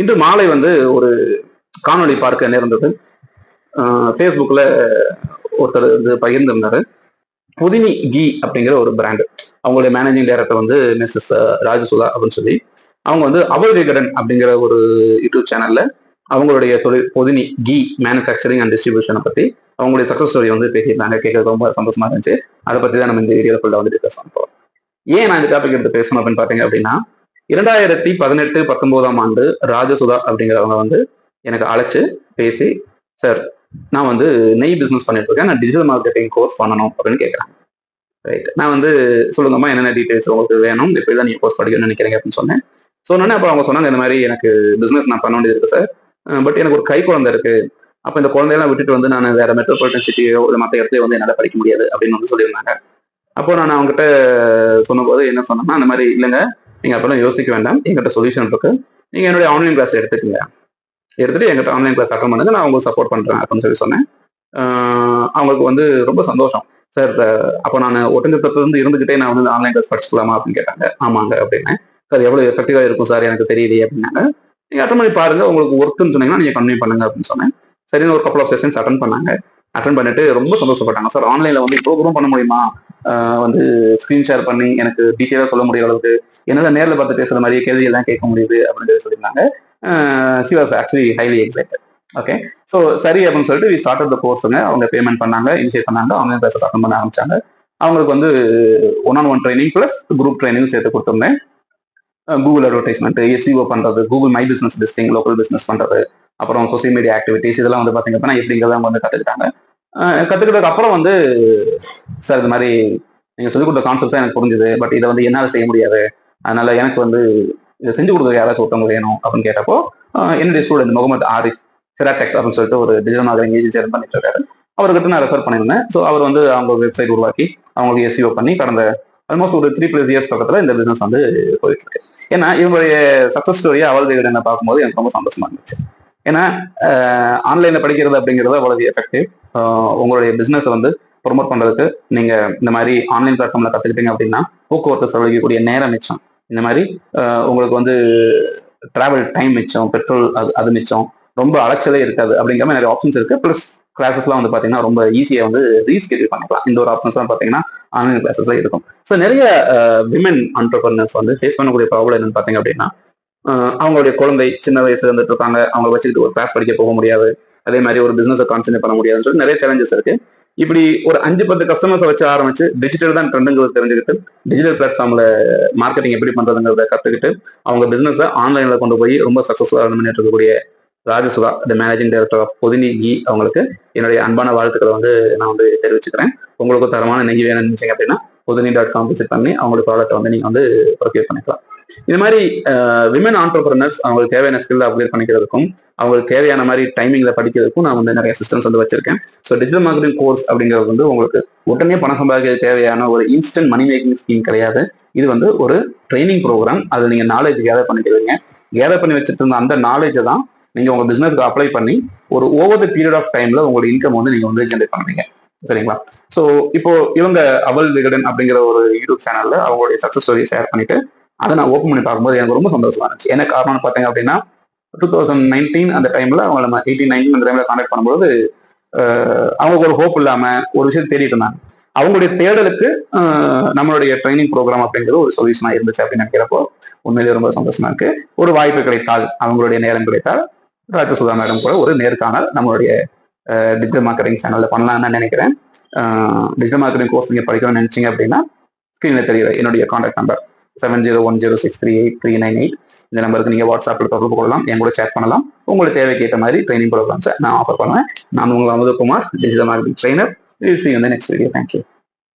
இன்று மாலை வந்து ஒரு காணொளி பார்க்க நேர்ந்தது. ஃபேஸ்புக்கில் ஒருத்தர் இது பகிர்ந்திருந்தார். புதினி கீ அப்படிங்கிற ஒரு பிராண்டு அவங்களுடைய மேனேஜிங் டைரக்டர் வந்து மிஸ்ஸஸ் ராஜசுதா அப்படின்னு சொல்லி அவங்க வந்து அபல் விகடன் அப்படிங்கிற ஒரு யூடியூப் சேனல்ல அவங்களுடைய தொழில் பொதினி கீ மேனுஃபேக்சரிங் அண்ட் டிஸ்ட்ரிபியூஷனை பத்தி அவங்களுடைய சக்ஸஸ் ஸ்டோரி வந்து பேசியிருந்தாங்க. கேட்கறது ரொம்ப சந்தோஷமா இருந்துச்சு. அதை பத்தி தான் நம்ம இந்த ஏரியாவில் ஃபுல்லாக வந்து டிஸ்கஸ் பண்ண ஏன் நான் இந்த டாபிக் எடுத்து பேசணும் அப்படின்னு பார்த்தீங்க அப்படின்னா இரண்டாயிரத்தி பதினெட்டு பத்தொன்பதாம் ஆண்டு ராஜசுதா அப்படிங்கிறவங்க வந்து எனக்கு அழைச்சு பேசி சார் நான் வந்து நெய் பிஸ்னஸ் பண்ணிட்டு இருக்கேன். நான் டிஜிட்டல் மார்க்கெட்டிங் கோர்ஸ் பண்ணணும் அப்படின்னு கேட்குறேன் ரைட் நான் வந்து சொல்லுங்கம்மா என்னென்ன டீட்டெயில்ஸ் உங்களுக்கு வேணும்? எப்படி தான் நீங்கள் கோர்ஸ் படிக்கணும்னு நினைக்கிறீங்க அப்படின்னு சொன்னேன். சொன்னோன்னே அப்போ அவங்க சொன்னாங்க இந்த மாதிரி எனக்கு பிஸ்னஸ் நான் பண்ண வேண்டியது இருக்கு சார் பட் எனக்கு ஒரு கை குழந்தை இருக்கு. அப்போ இந்த குழந்தையெல்லாம் விட்டுட்டு வந்து நான் வேற மெட்ரோபாலிட்டன் சிட்டியோ இல்லை மற்ற இடத்துல வந்து என்னால் படிக்க முடியாது அப்படின்னு வந்து சொல்லியிருந்தாங்க. அப்போ நான் அவங்ககிட்ட சொன்னபோது என்ன சொன்னேன்னா அந்த மாதிரி இல்லைங்க. நீங்கள் அப்பெல்லாம் யோசிக்க வேண்டாம். எங்கிட்ட சொல்யூஷன் இருக்கு. நீங்கள் என்னுடைய ஆன்லைன் கிளாஸ் எடுத்துக்கங்க. எடுத்துட்டு எங்கிட்ட ஆன்லைன் கிளாஸ் அட்டன் பண்ணுங்க. நான் உங்களுக்கு சப்போர்ட் பண்ணுறேன் அப்படின்னு சொல்லி சொன்னேன். அவங்களுக்கு வந்து ரொம்ப சந்தோஷம். சார் அப்போ நான் ஒட்டஞ்சத்திலிருந்து இருந்துக்கிட்டே இருந்துகிட்டே நான் வந்து ஆன்லைன் கிளாஸ் படிச்சுக்கலாமா? அப்படின்னு கேட்டாங்க. ஆமாங்க அப்படின்னு சார் எவ்வளோ எஃபெக்டிவாக இருக்கும் சார்? எனக்கு தெரியலையே அப்படின்னாங்க. நீங்கள் அட்டன் பண்ணி பாருங்க. உங்களுக்கு ஒர்க்குன்னு சொன்னீங்கன்னா நீங்கள் கன்வியூ பண்ணுங்க அப்படின்னு சொன்னேன். சரின்னு ஒரு கப்பல் ஆஃப் செஷன்ஸ் அட்டன் பண்ணாங்க. அட்டன் பண்ணிட்டு ரொம்ப சந்தோஷப்பட்டாங்க. சார் ஆன்லைனில் வந்து இவ்வளோ தூரம் பண்ண முடியுமா? வந்து ஸ்க்ரீன் ஷேர் பண்ணி எனக்கு டீட்டெயிலாக சொல்ல முடிய அளவுக்கு என்னால் நேரில் பார்த்து பேசுகிற மாதிரி கேள்வி எல்லாம் கேட்க முடியுது அப்படின்னு சொல்லி சொல்லியிருந்தாங்க she was actually highly excited okay so சரி அப்படின்னு சொல்லிட்டு வி ஸ்டார்ட் த கோர்ஸுங்க அவங்க பேமெண்ட் பண்ணாங்க இனிஷியேட் பண்ணாங்க ஆன்லைன் கிளாஸஸ் அட்டன் பண்ண ஆரம்பிச்சாங்க. அவங்களுக்கு வந்து one on one training plus group training சேர்த்து கொடுத்துருந்தேன். கூகுள் அட்வர்டைஸ்மெண்ட் எஸ்இஓ பண்ணுறது Google my business listing local business பண்ணுறது அப்புறம் சோசியல் மீடியா ஆக்டிவிட்டிஸ் இதெல்லாம் வந்து பார்த்தீங்க அப்படின்னா எப்படிங்கிறத அவங்க வந்து கற்றுக்கிட்டாங்க கற்றுக்கிட்டதுக்கு அப்புறம் வந்து சார் இது மாதிரி நீங்கள் சொல்லிக் கொடுத்த கான்செப்ட் தான் எனக்கு புரிஞ்சுது. பட் இதை வந்து என்னால் செய்ய முடியாது. அதனால எனக்கு வந்து இதை செஞ்சு கொடுக்க யாராச்சும் ஒருத்தவங்க வேணும் அப்படின்னு கேட்டப்போ என்னுடைய ஸ்டூடெண்ட் முகமது ஆரிஃப் செராடெக்ஸ் அப்படின்னு சொல்லிட்டு ஒரு டிஜிட்டல் மார்க்கெட்டிங் ஏஜென்சி ரன் பண்ணிட்டு இருக்காரு. அவர்கிட்ட நான் ரெஃபர் பண்ணியிருந்தேன். ஸோ அவர் வந்து அவங்க வெப்சைட் உருவாக்கி அவங்களுக்கு எஸ்இஓ பண்ணி கடந்த ஆல்மோஸ்ட் ஒரு த்ரீ ப்ளஸ் இயர்ஸ் பக்கத்தில் இந்த பிஸ்னஸ் வந்து போயிட்டு இருக்கு. ஏன்னா இவங்களுடைய சக்ஸஸ் ஸ்டோரியை அவள் என்ன பார்க்கும்போது எனக்கு ரொம்ப சந்தோஷமா இருந்துச்சு. ஏன்னா ஆன்லைனில் படிக்கிறது அப்படிங்கிறது அவ்வளவு எஃபெக்டிவ் உங்களுடைய பிஸ்னஸை வந்து ப்ரொமோட் பண்ணுறதுக்கு நீங்கள் இந்த மாதிரி ஆன்லைன் பிளாட்ஃபார்மில் கற்றுக்கிட்டீங்க அப்படின்னா போக்குவரத்து செலவழிக்கக்கூடிய நேரம் மிச்சம். இந்த மாதிரி உங்களுக்கு வந்து டிராவல் டைம் மிச்சம் பெட்ரோல் அது அது மிச்சம். ரொம்ப அலைச்சலே இருக்காது அப்படிங்கிற மாதிரி நிறைய ஆப்ஷன்ஸ் இருக்குது ப்ளஸ் கிளாஸஸ்லாம் வந்து பார்த்தீங்கன்னா ரொம்ப ஈஸியாக வந்து ரீஸ்கெடியூல் பண்ணிக்கலாம். இந்த ஒரு ஆப்ஷன்ஸ்லாம் பார்த்தீங்கன்னா ஆன்லைன் கிளாஸஸ்லாம் இருக்கும். ஸோ நிறைய விமன் ஆண்டர்பர்னர்ஸ் வந்து ஃபேஸ் பண்ணக்கூடிய ப்ராப்ளம் என்னன்னு பார்த்தீங்க அப்படின்னா அவங்களுடைய குழந்தை சின்ன வயசுல இருந்துட்டு இருக்காங்க. அவங்க வச்சுக்கிட்டு ஒரு கிளாஸ் படிக்க போக முடியாது. அதே மாதிரி ஒரு பிசினஸ் கான்சென்ட்ரேட் பண்ண முடியாதுன்னு சொல்லி நிறைய சேலஞ்சஸ் இருக்கு. இப்படி ஒரு அஞ்சு பத்து கஸ்டமர்ஸை வச்சு ஆரம்பிச்சு டிஜிட்டல் தான் ட்ரெண்டுங்கிறது தெரிஞ்சுக்கிட்டு டிஜிட்டல் பிளாட்ஃபார்ம்ல மார்க்கெட்டிங் எப்படி பண்றதுங்கிறத கத்துக்கிட்டு அவங்க பிசினஸை ஆன்லைன்ல கொண்டு போய் ரொம்ப சக்சஸ்ஃபுல்லாக ரன் பண்ணிட்டு இருக்கக்கூடிய Rajasudha the managing director of Podhini Ki அவங்களுக்கு என்னுடைய அன்பான வாழ்த்துக்களை வந்து நான் வந்து தெரிவிச்சுக்கிறேன். உங்களுக்கு தரமான நெங்கி வேணும்னு நினைச்சீங்க அப்படின்னா பொதினி டாட் காம் விசிட் பண்ணி அவங்களோட ப்ராடக்ட் வந்து நீங்க வந்து ப்ரொக்யூர் பண்ணிக்கலாம். இந்த மாதிரி விமன் ஆண்டர்பிரினர்ஸ் அவங்களுக்கு தேவையான ஸ்கில் அப்கிரேட் பண்ணிக்கிறதுக்கும் அவங்களுக்கு தேவையான மாதிரி டைமிங்ல படிக்கிறதுக்கும் நான் வந்து நிறைய சிஸ்டம்ஸ் வந்து வச்சிருக்கேன். ஸோ டிஜிட்டல் மார்க்கெட்டிங் கோர்ஸ் அப்படிங்கிறது வந்து உங்களுக்கு உடனே பணம் சம்பாதிக்க தேவையான ஒரு இன்ஸ்டன்ட் மணி மேக்கிங் ஸ்கீம் கிடையாது. இது வந்து ஒரு ட்ரைனிங் ப்ரோக்ராம் அதை நீங்க நாலேஜ் கேதர் பண்ணிக்கிறீங்க. கேதர் பண்ணி வச்சுட்டு இருந்த அந்த நாலேஜை தான் நீங்க உங்க பிசினஸ்க்கு அப்ளை பண்ணி ஒரு ஓவர் த பீரியட் ஆஃப் டைம்ல உங்களோட இன்கம் வந்து நீங்க வந்து ஜென்ரேட் பண்ணுவீங்க. சரிங்களா? ஸோ இப்போ இவங்க அவல் விகடன் அப்படிங்கிற ஒரு யூடியூப் சேனல்ல அவங்களுடைய சக்சஸ் ஸ்டோரியை ஷேர் பண்ணிட்டு அதை நான் ஓப்பன் பண்ணி பார்க்கும்போது எனக்கு ரொம்ப சந்தோஷமா இருந்துச்சு. என்ன காரணம்னு பார்த்தீங்க அப்படின்னா டூ தௌசண்ட் நைன்டீன் அந்த டைம்ல அவங்க நம்ம எயிட்டீன் நைன்டீன் அந்த டைம்ல கான்டாக்ட் பண்ணும்போது அவங்களுக்கு ஒரு ஹோப் இல்லாம ஒரு விஷயம் தேடிட்டு இருந்தாங்க. அவங்களுடைய தேடலுக்கு நம்மளுடைய ட்ரைனிங் ப்ரோக்ராம் அப்படிங்கிறது ஒரு சொல்யூஷனா இருந்துச்சு அப்படின்னு நினைக்கிறப்போ உண்மையிலேயே ரொம்ப சந்தோஷமா இருக்கு. ஒரு வாய்ப்பு கிடைத்தால் அவங்களுடைய நேரம் கிடைத்தால் ராஜசுதா மேடம் கூட ஒரு நேர்காணல் நம்மளுடைய டிஜிட்டல் மார்க்கெட்டிங் சேனல்ல பண்ணலாம்னு நினைக்கிறேன். டிஜிட்டல் மார்க்கெட்டிங் கோர்ஸ் நீங்க படிக்கணும்னு நினைச்சீங்க அப்படின்னா ஸ்க்ரீன்ல தெரியுது என்னுடைய contact number seven zero one zero six three eight three nine eight இந்த நம்பருக்கு நீங்கள் வாட்ஸ்அப்பில் தொடர்பு கொள்ளலாம். என் கூட சேட் பண்ணலாம். உங்களுக்கு தேவைக்கு ஏற்ற மாதிரி ட்ரைனிங் ப்ரோக்ராம்ஸை நான் ஆஃபர் பண்ணுவேன். நான் உங்கள் Amudhakumar digital marketing trainer see இந்த நெக்ஸ்ட் வீடியோ தேங்க்யூ